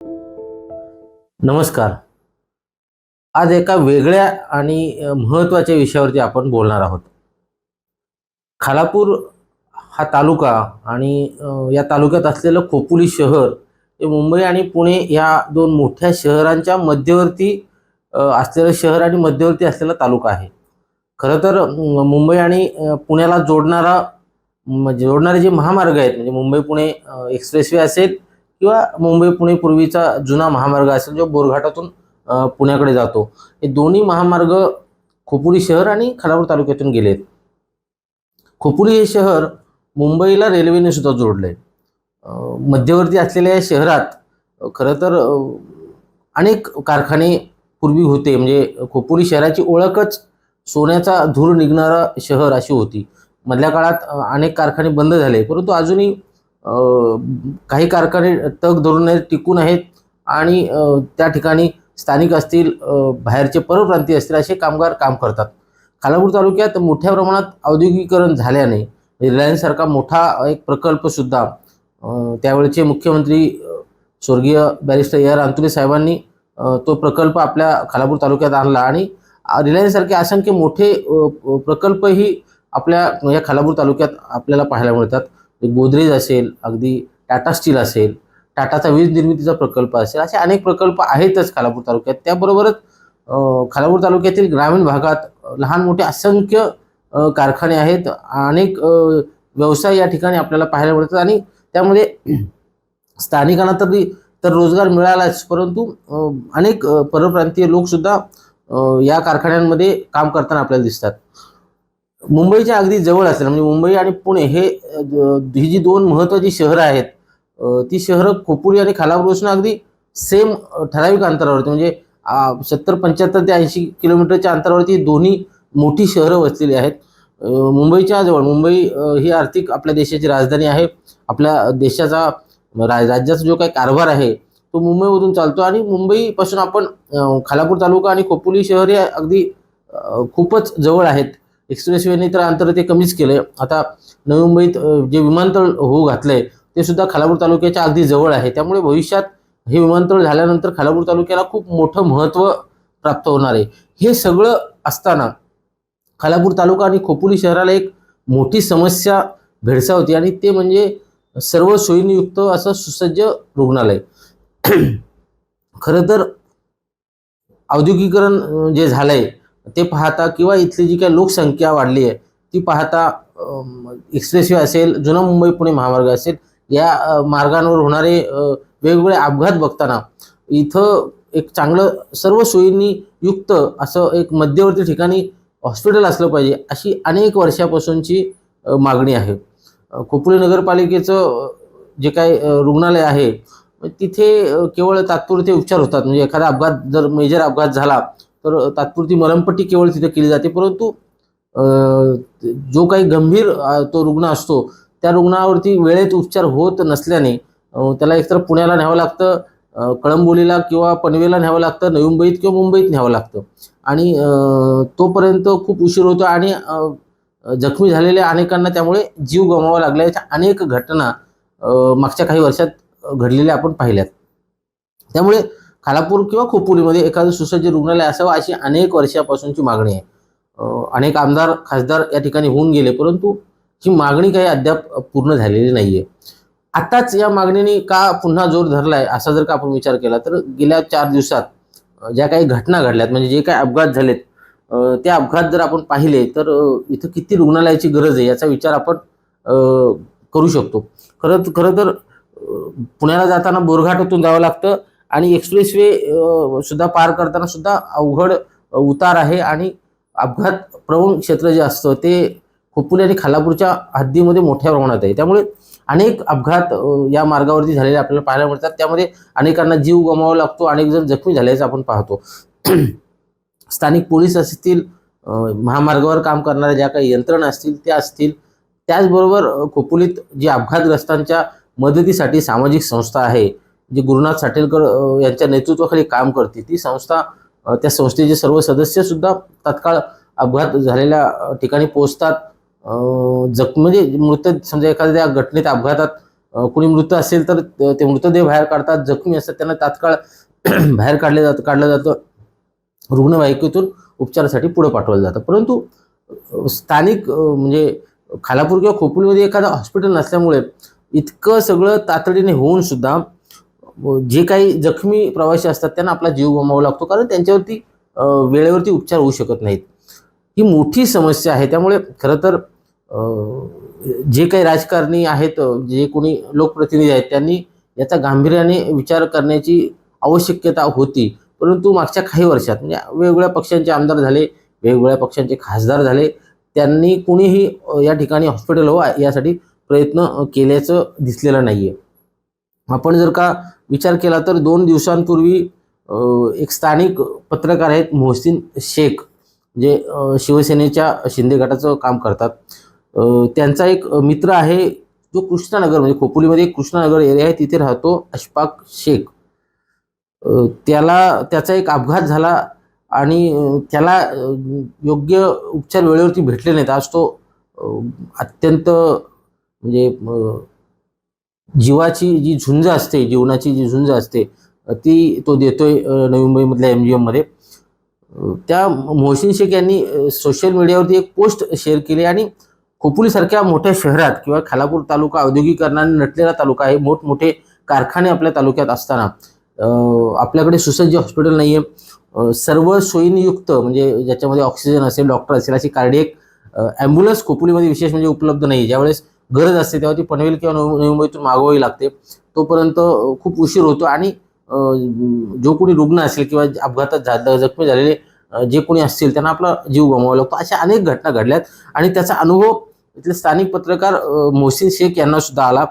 नमस्कार. आज एका वेगळ्या आणि महत्त्वाच्या विषयावरती आपण बोलणार आहोत. खालापूर हा तालुका आणि या तालुक्यात असलेलं खोपोली शहर हे मुंबई आणि पुणे या दोन मोठ्या शहरांच्या मध्यवर्ती असलेलं शहर आणि मध्यवर्ती असलेला तालुका आहे. खरं तर मुंबई आणि पुण्याला जोडणारा जोडणारे जे महामार्ग आहेत म्हणजे मुंबई पुणे एक्सप्रेसवे असेल किंवा मुंबई पुणे पूर्वीचा जुना महामार्ग असेल जो बोरघाटातून पुण्याकडे जातो. हे दोन्ही महामार्ग खोपोली शहर आणि खालापूर तालुक्यातून गेले आहेत खोपोली हे शहर मुंबईला रेल्वेने सुद्धा जोडलंय. आहे मध्यवर्ती असलेल्या या शहरात खरं तर अनेक कारखाने पूर्वी होते. म्हणजे खोपोली शहराची ओळखच सोन्याचा धूर निघणारा शहर अशी होती. मधल्या काळात अनेक कारखाने बंद झाले. परंतु अजूनही काही कारखाने तग धरून आहेत, टिकून आहेत आणि त्या ठिकाणी स्थानिक असतील बाहेरचे परप्रांतीय असतील असे कामगार काम करतात. खालापूर तालुक्यात मोठ्या प्रमाणात औद्योगिकीकरण झाल्याने रिलायन्ससारखा मोठा एक प्रकल्पसुद्धा त्यावेळचे मुख्यमंत्री स्वर्गीय बॅरिस्टर ए आर अंतुले साहेबांनी तो प्रकल्प आपल्या खालापूर तालुक्यात आणला आणि रिलायन्ससारखे असंख्य मोठे प्रकल्पही आपल्या या खालापूर तालुक्यात आपल्याला पाहायला मिळतात. गोदरेज असेल अगदी टाटा स्टील असेल टाटाचा वीज निर्मितीचा प्रकल्प असेल असे अनेक प्रकल्प आहेतच खालापूर तालुक्यात. त्याबरोबरच खालापूर तालुक्यातील ग्रामीण भागात लहान मोठे असंख्य कारखाने आहेत. अनेक व्यवसाय या ठिकाणी आपल्याला पाहायला मिळतात आणि त्यामध्ये स्थानिकांना तरी तर रोजगार मिळालाच. परंतु अनेक परप्रांतीय लोकसुद्धा या कारखान्यांमध्ये काम करताना आपल्याला दिसतात. मुंबईच्या अगदी जवळ असेल. म्हणजे मुंबई आणि पुणे हे ही जी दोन महत्त्वाची शहरं आहेत ती शहरं खोपुरी आणि खालापूरपासून अगदी सेम ठराविक अंतरावरती म्हणजे सत्तर पंच्याहत्तर ते ऐंशी किलोमीटरच्या अंतरावरती दोन्ही मोठी शहरं वसलेली आहेत. मुंबईच्या जवळ मुंबई ही आर्थिक आपल्या देशाची राजधानी आहे. आपल्या देशाचा रा राज्याचा जो काही कारभार आहे तो मुंबईमधून चालतो आणि मुंबईपासून आपण खालापूर तालुका आणि खोपोली शहर हे अगदी खूपच जवळ आहेत. एक्सप्रेसवेने तर अंतर ते कमीच केलं आता नवी मुंबईत जे विमानतळ होऊ घातलंय ते सुद्धा खालापूर तालुक्याच्या अगदी जवळ आहे. त्यामुळे भविष्यात हे विमानतळ झाल्यानंतर खालापूर तालुक्याला खूप मोठं महत्त्व प्राप्त होणार आहे. हे सगळं असताना खालापूर तालुका आणि खोपोली शहराला एक मोठी समस्या भेडसावते आणि ते म्हणजे सर्व सोयींयुक्त असं सुसज्ज रुग्णालय. खरं तर औद्योगिकरण जे झालंय ते पाहता किंवा इथली जी काही लोकसंख्या वाढली आहे ती पाहता एक्सप्रेसवे असेल जुना मुंबई पुणे महामार्ग असेल या मार्गांवर होणारे वेगवेगळे अपघात बघताना इथं एक चांगलं सर्व सोयींनी युक्त असं एक मध्यवर्ती ठिकाणी हॉस्पिटल असलं पाहिजे अशी अनेक वर्षापासूनची मागणी आहे. अ, खोपोली नगरपालिकेचं जे काही रुग्णालय आहे तिथे केवळ तात्पुरते उपचार होतात. म्हणजे एखादा अपघात जर मेजर अपघात झाला तर तात्पुरती मलमपट्टी केवळ तिथे केली जाते. परंतु जो काही गंभीर तो रुग्ण असतो त्या रुग्णावरती वेळेत उपचार होत नसल्याने त्याला एकतर पुण्याला न्यावं लागतं कळंबोलीला किंवा पनवेला न्यावं लागतं नवी मुंबईत किंवा मुंबईत न्यावं लागतं. आणि तोपर्यंत खूप उशीर होतो आणि जखमी झालेल्या अनेकांना त्यामुळे जीव गमवावा लागला. याच्या अनेक घटना मागच्या काही वर्षात घडलेल्या आपण पाहिल्यात. त्यामुळे खालापूर किंवा खोपोलीमध्ये एखादं सुसज्ज रुग्णालय असावं अशी अनेक वर्षापासूनची मागणी आहे. अनेक आमदार खासदार या ठिकाणी होऊन गेले परंतु ही मागणी काही अद्याप पूर्ण झालेली नाही आहे आताच या मागणीने का पुन्हा जोर धरलाय असा जर का आपण विचार केला तर गेल्या चार दिवसात ज्या काही घटना घडल्यात म्हणजे जे काही अपघात झालेत अ, ते अपघात जर आपण पाहिले तर इथं किती रुग्णालयाची गरज आहे याचा विचार आपण करू शकतो. खरं खरं तर पुण्याला जाताना बोरघाटातून जावं लागतं आणि एक्सप्रेस वे सुद्धा पार करताना सुद्धा अवघड उतार आहे आणि अपघात प्रवण क्षेत्र जे असतं ते खोपोली आणि खालापूरच्या हद्दीमध्ये मोठ्या प्रमाणात आहे. त्यामुळे अनेक अपघात या मार्गावरती झालेले आपल्याला पाहायला मिळतात. त्यामध्ये अनेकांना जीव गमावा लागतो अनेक जण जखमी झाल्याचं आपण पाहतो. स्थानिक पोलीस असतील महामार्गावर काम करणाऱ्या ज्या काही यंत्रणा असतील त्या असतील. त्याचबरोबर अ, खोपोलीत जी अपघातग्रस्तांच्या मदतीसाठी सामाजिक संस्था आहे जी गुरुनाथ साटेलकर यांच्या नेतृत्वाखाली काम करते ती संस्था त्या संस्थेचे सर्व सदस्य सुद्धा तात्काळ अपघात झालेल्या ठिकाणी पोहोचतात. जख म्हणजे मृत समजा एखाद्या घटनेत अपघातात कुणी मृत असेल तर ते मृतदेह बाहेर काढतात. जखमी असतात त्यांना तात्काळ बाहेर काढले जातं काढलं जातं. रुग्णवाहिकेतून उपचारासाठी पुढे पाठवलं जातं. परंतु स्थानिक म्हणजे खालापूर किंवा खोपोलीमध्ये एखादं हॉस्पिटल नसल्यामुळे इतकं सगळं तातडीने होऊन सुद्धा जे काही जखमी प्रवासी असतात त्यांना आपला जीव गमावा लागतो. कारण त्यांच्यावरती वेळेवरती उपचार होऊ शकत नाहीत. ही मोठी समस्या आहे. त्यामुळे खरं तर जे काही राजकारणी आहेत जे कोणी लोकप्रतिनिधी आहेत त्यांनी याचा गांभीर्याने विचार करण्याची आवश्यकता होती. परंतु मागच्या काही वर्षात म्हणजे वेगवेगळ्या पक्षांचे आमदार झाले वेगवेगळ्या पक्षांचे खासदार झाले त्यांनी कुणीही या ठिकाणी हॉस्पिटल हवं यासाठी प्रयत्न केल्याचं दिसलेलं नाही आहे आपण जर का विचार केला तर दोन दिवसांपूर्वी एक स्थानिक पत्रकार आहेत मोहसिन शेख जे शिवसेनेच्या शिंदे गटाचं काम करतात. त्यांचा एक मित्र आहे जो कृष्णानगर म्हणजे खोपोलीमध्ये कृष्णानगर एरिया आहे तिथे राहतो अशफाक शेख. त्याला त्याचा एक अपघात झाला आणि त्याला योग्य उपचार वेळेवरती भेटले नाहीत. आज तो अत्यंत म्हणजे जीवाची जी झुंज असते जीवनाची जी झुंज असते ती तो देतोय नवी मुंबईमधल्या एम जी एममध्ये त्या मोहसिन शेख यांनी सोशल मीडियावरती एक पोस्ट शेअर केली आणि खोपोलीसारख्या मोठ्या शहरात किंवा खालापूर तालुका औद्योगिकरणाने नटलेला तालुका आहे. मोठमोठे कारखाने आपल्या तालुक्यात असताना आपल्याकडे सुसज्ज हॉस्पिटल नाही आहे सर्व सोयींयुक्त म्हणजे ज्याच्यामध्ये ऑक्सिजन असेल डॉक्टर असेल अशी कार्डियक ॲम्ब्युलन्स खोपोलीमध्ये विशेष म्हणजे उपलब्ध नाही ज्यावेळेस गरज असते तेव्हा ती पनवेल किंवा नवी मुंबईतून मागवावी लागते. तोपर्यंत खूप उशीर होतो आणि जो कोणी रुग्ण असेल किंवा अपघातात जखमी झालेले जे कोणी असतील त्यांना आपला जीव गमवावा लागतो. अशा अनेक घटना घडल्यात आणि त्याचा अनुभव इथले स्थानिक पत्रकार मोहसिन शेख यांना सुद्धा आला.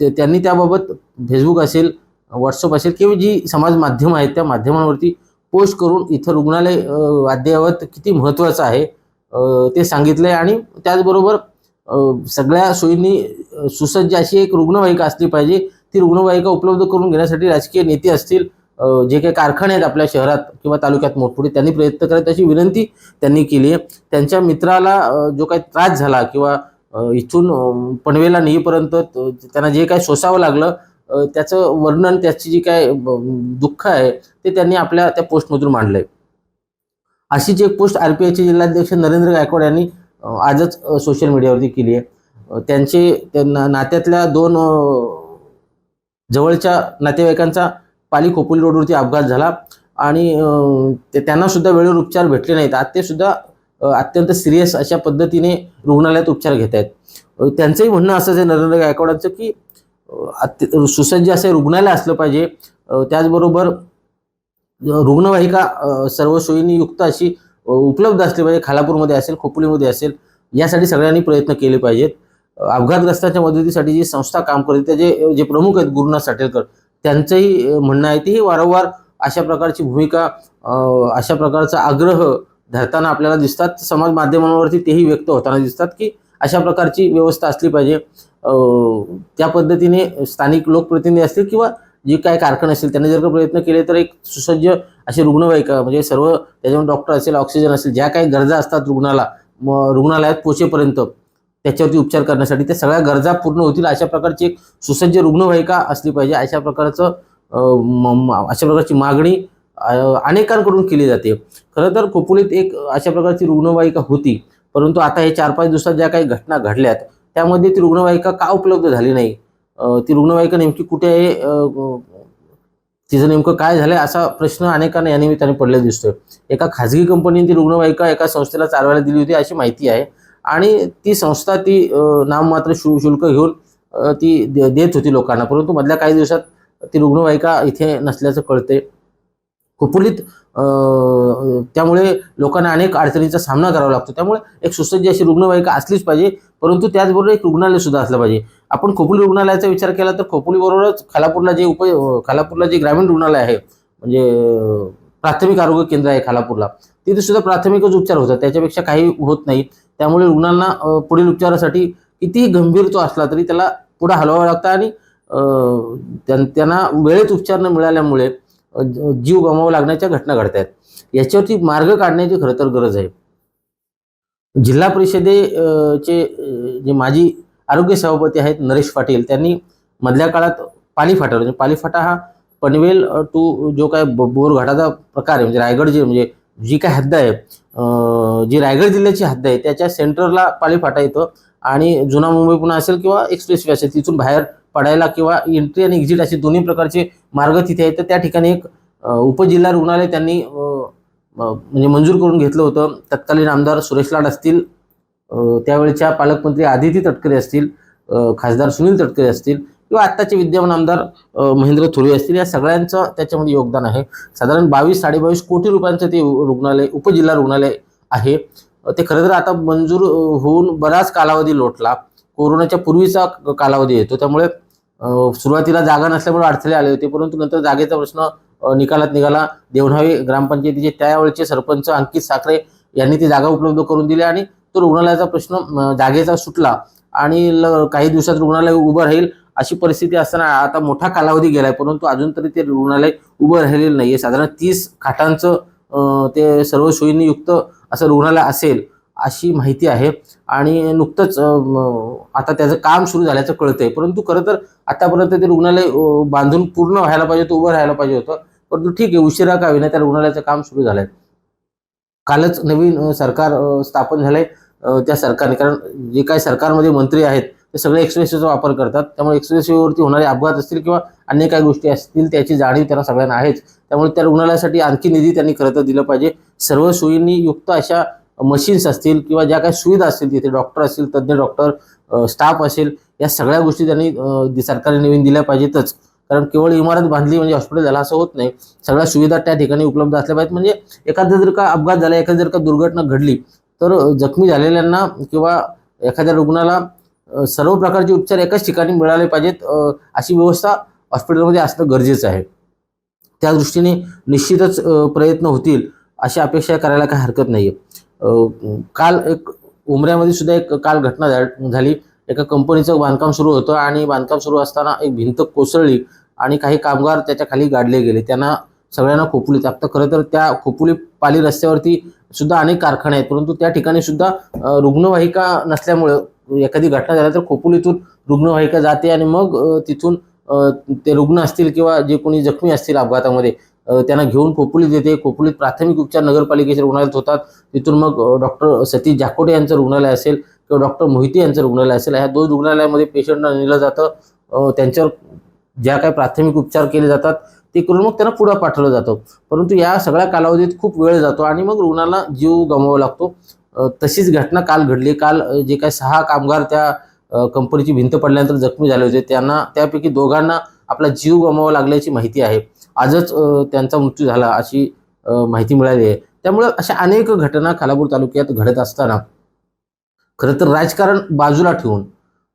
ते त्यांनी त्याबाबत फेसबुक असेल व्हॉट्सअप असेल किंवा जी समाज माध्यमं आहेत त्या माध्यमांवरती पोस्ट करून इथं रुग्णालय अद्ययावत किती महत्त्वाचं आहे ते ते सांगितलंय आणि त्याचबरोबर सगळ्या सोयींनी सुसज्ज अशी एक रुग्णवाहिका असली पाहिजे. ती रुग्णवाहिका उपलब्ध करून घेण्यासाठी राजकीय नेते असतील जे काही कारखाने आहेत आपल्या शहरात किंवा तालुक्यात मोठमोठे त्यांनी प्रयत्न करायचे अशी विनंती त्यांनी केली आहे. त्यांच्या मित्राला जो काही त्रास झाला किंवा इथून पनवेला नेईपर्यंत त्यांना जे काही सोसावं लागलं त्याचं वर्णन त्याची जी काय दुःख आहे ते त्यांनी आपल्या त्या पोस्टमधून मांडलंय. अशीच एक पोस्ट आर पी आयचे जिल्हाध्यक्ष नरेंद्र गायकवाड यांनी आजच सोशल मीडियावरती केली आहे. त्यांचे त्यांना नात्यातल्या दोन जवळच्या नातेवाईकांचा पाली खोपोली रोडवरती अपघात झाला आणि ते त्यांना सुद्धा वेळेवर उपचार भेटले नाहीत. आज ते सुद्धा अत्यंत सिरियस अशा पद्धतीने रुग्णालयात उपचार घेत आहेत. त्यांचंही म्हणणं असंच आहे नरेंद्र गायकवाडांचं की सुसज्ज असे रुग्णालय असलं पाहिजे. त्याचबरोबर रुग्णवाहिका सर्व सोयींनी युक्त अशी उपलब्ध असली पाहिजे खालापूरमध्ये असेल खोपोलीमध्ये असेल यासाठी सगळ्यांनी प्रयत्न केले पाहिजेत. अपघातग्रस्तांच्या मदतीसाठी जी संस्था काम करते त्याचे जे प्रमुख आहेत गुरुनाथ साटेलकर त्यांचंही म्हणणं आहे ती वारंवार अशा प्रकारची भूमिका अशा प्रकारचा आग्रह धरताना आपल्याला दिसतात. समाज माध्यमांवरती तेही व्यक्त होताना दिसतात की अशा प्रकारची व्यवस्था असली पाहिजे. त्या पद्धतीने स्थानिक लोकप्रतिनिधी असतील किंवा जे काय कारखाने असतील त्यांनी जर का प्रयत्न केले तर एक सुसज्ज अशी रुग्णवाहिका म्हणजे सर्व त्याच्यामध्ये डॉक्टर असेल ऑक्सिजन असेल ज्या काही गरजा असतात रुग्णाला म रुग्णालयात पोचेपर्यंत त्याच्यावरती उपचार करण्यासाठी त्या सगळ्या गरजा पूर्ण होतील अशा प्रकारची एक सुसज्ज रुग्णवाहिका असली पाहिजे अशा प्रकारचं म- अशा प्रकारची मागणी अनेकांकडून केली जाते. खरं तर खोपोलीत एक अशा प्रकारची रुग्णवाहिका होती परंतु आता हे चार पाच दिवसात ज्या काही घटना घडल्यात त्यामध्ये ती रुग्णवाहिका का उपलब्ध झाली नाही? ती रुग्णवाहिका नेमकी कुठे आहे तिचं नेमकं काय झालंय असा प्रश्न अनेकांना या निमित्ताने पडलेला दिसतोय. एका खाजगी कंपनीने ती रुग्णवाहिका एका संस्थेला चालवायला दिली होती अशी माहिती आहे. आणि ती संस्था ती नाममात्र शु शुल्क घेऊन ती दे- देत होती लोकांना. परंतु मधल्या काही दिवसात ती रुग्णवाहिका इथे नसल्याचं कळते खोपोलीत त्यामुळे लोकांना अनेक अडचणींचा सामना करावा लागतो. त्यामुळे एक सुसज्ज अशी रुग्णवाहिका असलीच पाहिजे परंतु त्याचबरोबर एक रुग्णालय सुद्धा असलं पाहिजे. आपण खोपोली रुग्णालयाचा विचार केला तर खोपोलीबरोबरच खालापूरला जे उप खालापूरला जे ग्रामीण रुग्णालय आहे म्हणजे प्राथमिक आरोग्य केंद्र आहे खालापूरला तिथे सुद्धा प्राथमिकच उपचार होतात. त्याच्यापेक्षा काही होत नाही. त्यामुळे रुग्णांना पुढील उपचारासाठी कितीही गंभीर तो असला तरी त्याला पुढे हलवावं लागतं आणि त्यां- त्यांना वेळेत उपचार न मिळाल्यामुळे जीव गमावा लागण्याच्या घटना घडत आहेत याच्यावरती मार्ग काढण्याची खरं तर गरज आहे. जिल्हा परिषदे चे जे माजी आरोग्य सभापती आहेत नरेश पाटील त्यांनी मधल्या काळात पालीफाटा म्हणजे पालीफाटा हा पनवेल टू जो काय बोरघाटाचा प्रकार आहे म्हणजे रायगड जे म्हणजे जी काय हद्द आहे जी रायगड जिल्ह्याची हद्द आहे त्याच्या सेंटरला पालीफाटा येतं. आणि जुना मुंबई पुणे असेल किंवा एक्सप्रेस वे असेल तिथून बाहेर पडायला किंवा एंट्री आणि एक्झिट असे दोन्ही प्रकारचे मार्ग तिथे आहेत. तर त्या ठिकाणी एक उपजिल्हा रुग्णालय त्यांनी म्हणजे मंजूर करून घेतलं होतं. तत्कालीन आमदार सुरेश लाड असतील त्यावेळच्या पालकमंत्री आदिती तटकरे असतील खासदार सुनील तटकरे असतील किंवा आत्ताचे विद्यमान आमदार महेंद्र थोरवे असतील या सगळ्यांचं त्याच्यामध्ये योगदान आहे. साधारण बावीस साडेबावीस कोटी रुपयांचं ते रुग्णालय उपजिल्हा रुग्णालय आहे. ते खरं तर आता मंजूर होऊन बराच कालावधी लोटला. कोरोनाच्या पूर्वीचा कालावधी येतो. त्यामुळे सुरुवातीला जागा नसल्यामुळे अडथळे आले होते परंतु नंतर जागेचा प्रश्न निकालात निघाला. देवणावी ग्रामपंचायतीचे त्यावेळचे सरपंच अंकित साखरे यांनी ती जागा उपलब्ध करून दिली आणि तो रुग्णालयाचा प्रश्न जागेचा सुटला आणि ल काही दिवसात रुग्णालय उभं राहील अशी परिस्थिती असताना आता मोठा कालावधी गेलाय परंतु अजून तरी ते रुग्णालय उभं राहिलेलं नाहीये. साधारण तीस खाटांचं ते सर्व सोयींनी युक्त असं रुग्णालय असेल अशी माहिती आहे. आणि नुकतंच आता त्याचं काम सुरू झाल्याचं कळतंय. परंतु खरं तर आतापर्यंत ते रुग्णालय बांधून पूर्ण व्हायला पाहिजे होतं उभं राहायला पाहिजे होतं. परंतु ठीक आहे उशिरा का होईना त्या रुग्णालयाचं काम सुरू झालंय. कालच नवीन सरकार स्थापन झालंय त्या सरकारने. कारण जे काही सरकारमध्ये मंत्री आहेत ते सगळे एक्सप्रेसवेचा वापर करतात. त्यामुळे एक्सप्रेसवेवरती होणारे अपघात असतील किंवा अन्य काही गोष्टी असतील त्याची जाणीव त्यांना सगळ्यांना आहेच. त्यामुळे त्या रुग्णालयासाठी आणखी निधी त्यांनी खरं तर दिलं पाहिजे. सर्व सोयींनी युक्त अशा मशीन्स असतील किंवा ज्या काही सुविधा असतील तिथे डॉक्टर असतील तज्ज्ञ डॉक्टर स्टाफ असेल या सगळ्या गोष्टी त्यांनी सरकारने नवीन दिल्या पाहिजेतच. कारण केवळ इमारत बांधली म्हणजे हॉस्पिटल झालं असं होत नाही. सगळ्या सुविधा त्या ठिकाणी उपलब्ध असल्या पाहिजेत. म्हणजे एखादा जर का अपघात झाला एखादी जर का दुर्घटना घडली तर जखमी झालेल्यांना किंवा एखाद्या रुग्णाला सर्व प्रकारचे उपचार एकाच ठिकाणी मिळाले पाहिजेत अशी व्यवस्था हॉस्पिटलमध्ये असणं गरजेचं आहे. त्या दृष्टीने निश्चितच प्रयत्न होतील अशी अपेक्षा करायला काही हरकत नाही आहे काल एक उमऱ्यामध्ये सुद्धा एक काल घटना झा- झाली. एका कंपनीचं बांधकाम सुरू होतं आणि बांधकाम सुरू असताना एक भिंत कोसळली आणि काही कामगार त्याच्याखाली गाडले गेले. त्यांना सगळ्यांना खोपुली. तापतं खरं तर त्या खोपुली पाली रस्त्यावरती सुद्धा अनेक कारखाने आहेत. परंतु त्या ठिकाणी सुद्धा रुग्णवाहिका नसल्यामुळं एखादी घटना झाली तर खोपुलीतून रुग्णवाहिका जाते आणि मग तिथून ते रुग्ण असतील किंवा जे कोणी जखमी असतील अपघातामध्ये त्यांना घेऊन खोपोलीत येते. खोपोलीत प्राथमिक उपचार नगरपालिकेच्या रुग्णालयात होतात. तिथून मग डॉक्टर सतीश जाकोटे यांचं रुग्णालय असेल किंवा डॉक्टर मोहिते यांचं रुग्णालय असेल ह्या दोन रुग्णालयामध्ये पेशंटना नेलं जातं. त्यांच्यावर ज्या काही प्राथमिक उपचार केले जातात ते करून मग त्यांना पुढं पाठवलं जातं. परंतु या सगळ्या कालावधीत खूप वेळ जातो आणि मग रुग्णाला जीव गमवावा लागतो. तशीच घटना काल घडली. काल जे काही सहा कामगार त्या कंपनीची भिंत पडल्यानंतर जखमी झाले होते. त्यांना त्यापैकी दोघांना आपला जीव गमावा लागल्याची माहिती आहे. आजच त्यांचा मृत्यू झाला अशी माहिती मिळाली आहे. त्यामुळे अशा अनेक घटना खालापूर तालुक्यात घडत असताना खरं तर राजकारण बाजूला ठेवून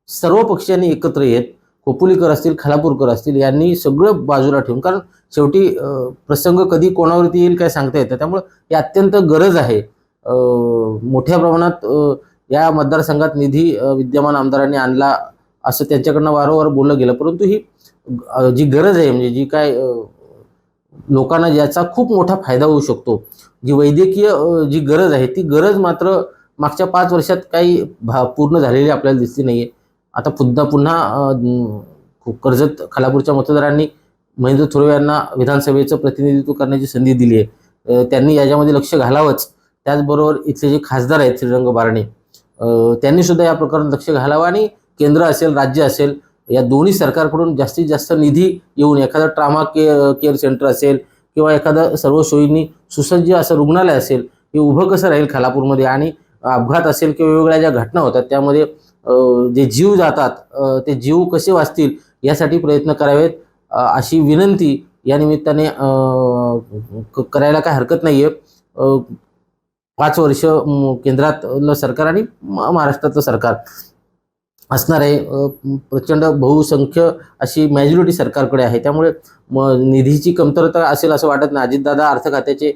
सर्व पक्षांनी एकत्र येत कोपुलीकर असतील खालापूरकर असतील यांनी सगळं बाजूला ठेवून कारण शेवटी प्रसंग कधी कोणावरती येईल काय सांगता येतं त्यामुळं ही अत्यंत गरज आहे. मोठ्या प्रमाणात या मतदारसंघात निधी विद्यमान आमदारांनी आणला असं त्यांच्याकडनं वारंवार बोललं गेलं. परंतु ही जी गरज आहे म्हणजे जी काय लोकांना ज्याचा खूप मोठा फायदा होऊ शकतो. जी वैद्यकीय जी गरज आहे ती गरज मात्र मागच्या पाच वर्षात काही भा पूर्ण झालेली आपल्याला दिसली आहे आता पुन्हा पुन्हा कर्जत खालापूरच्या मतदारांनी महेंद्र थोरवे यांना विधानसभेचं प्रतिनिधित्व करण्याची संधी दिली आहे. त्यांनी याच्यामध्ये लक्ष घालावंच. त्याचबरोबर इथले जे खासदार आहेत श्रीरंग बारणे त्यांनी सुद्धा या प्रकरणात लक्ष घालावं आणि केंद्र असेल राज्य असेल या दोन्ही सरकारकडून जास्तीत जास्त निधी येऊन एखादं ट्रामा केअर केअर सेंटर असेल किंवा एखादं सर्व सोयींनी सुसज्ज असं रुग्णालय असेल हे उभं कसं राहील खालापूरमध्ये? आणि अपघात असेल किंवा वेगवेगळ्या ज्या घटना होतात त्यामध्ये जे जीव जातात ते जीव कसे वाचतील यासाठी प्रयत्न करावेत अशी विनंती या निमित्ताने करायला काय हरकत नाही आहे पाच वर्ष केंद्रातलं सरकार आणि महाराष्ट्रातलं सरकार. असणार आहे प्रचंड बहुसंख्य अशी मॅजॉरिटी सरकारकडे आहे. त्यामुळे म निधीची कमतरता असेल असं वाटत नाही. अजितदादा अर्थ खात्याचे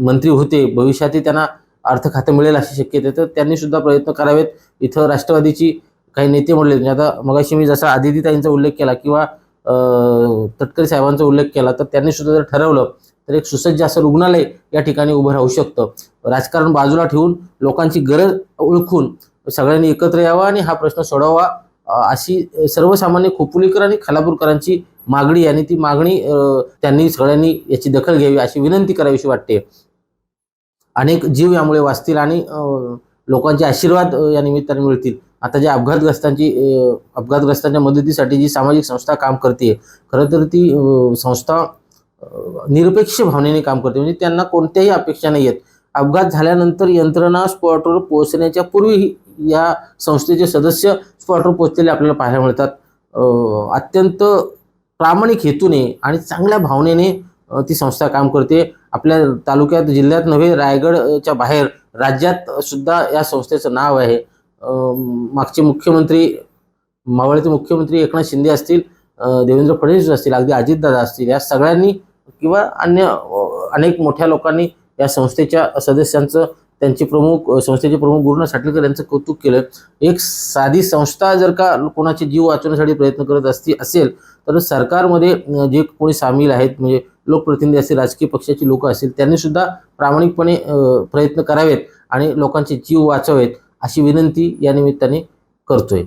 मंत्री होते. भविष्यातही त्यांना अर्थ खातं मिळेल अशी शक्यता तर त्यांनी सुद्धा प्रयत्न करावेत. इथं राष्ट्रवादीची काही नेते म्हणले म्हणजे आता मगाशी मी जसा आदितीताईंचा उल्लेख केला किंवा तटकरी तटकरे साहेबांचा उल्लेख केला तर त्यांनी सुद्धा जर ठरवलं तर एक सुसज्ज असं रुग्णालय या ठिकाणी उभं राहू शकतं. राजकारण बाजूला ठेवून लोकांची गरज ओळखून सगळ्यांनी एकत्र यावा आणि हा प्रश्न सोडावा अशी सर्वसामान्य खोपुलीकर आणि खालापूरकरांची मागणी आणि ती मागणी त्यांनी सगळ्यांनी याची दखल घ्यावी अशी विनंती करावीशी वाटते. अनेक जीव यामुळे वाचतील आणि लोकांचे आशीर्वाद या निमित्ताने मिळतील. आता ज्या अपघातग्रस्तांची अपघातग्रस्तांच्या मदतीसाठी जी सामाजिक संस्था काम करते खरं तर ती संस्था निरपेक्ष भावनेने काम करते. म्हणजे त्यांना कोणत्याही अपेक्षा नाही आहेत अपघात झाल्यानंतर यंत्रणा स्पॉटवर पोहोचण्याच्या पूर्वी या संस्थेचे सदस्य स्पॉटवर पोचलेले आपल्याला पाहायला मिळतात. अत्यंत प्रामाणिक हेतूने आणि चांगल्या भावनेने ती संस्था काम करते. आपल्या तालुक्यात जिल्ह्यात नव्हे रायगडच्या बाहेर राज्यात सुद्धा या संस्थेचं नाव आहे. मागचे मुख्यमंत्री मावळचे मुख्यमंत्री एकनाथ शिंदे असतील देवेंद्र फडणवीस असतील अगदी अजितदादा असतील या सगळ्यांनी किंवा अन्य अनेक मोठ्या लोकांनी या संस्थेच्या सदस्यांचं त्यांचे प्रमुख संस्थेचे प्रमुख गुरुनाथ साटलेकर यांचं कौतुक केलं. एक साधी संस्था जर का कोणाचे जीव वाचवण्यासाठी प्रयत्न करत असती असेल तर सरकारमध्ये जे कोणी सामील आहेत म्हणजे लोकप्रतिनिधी असतील राजकीय पक्षाची लोक असतील त्यांनी सुद्धा प्रामाणिकपणे प्रयत्न करावेत आणि लोकांचे जीव वाचवेत अशी विनंती या निमित्ताने करतोय.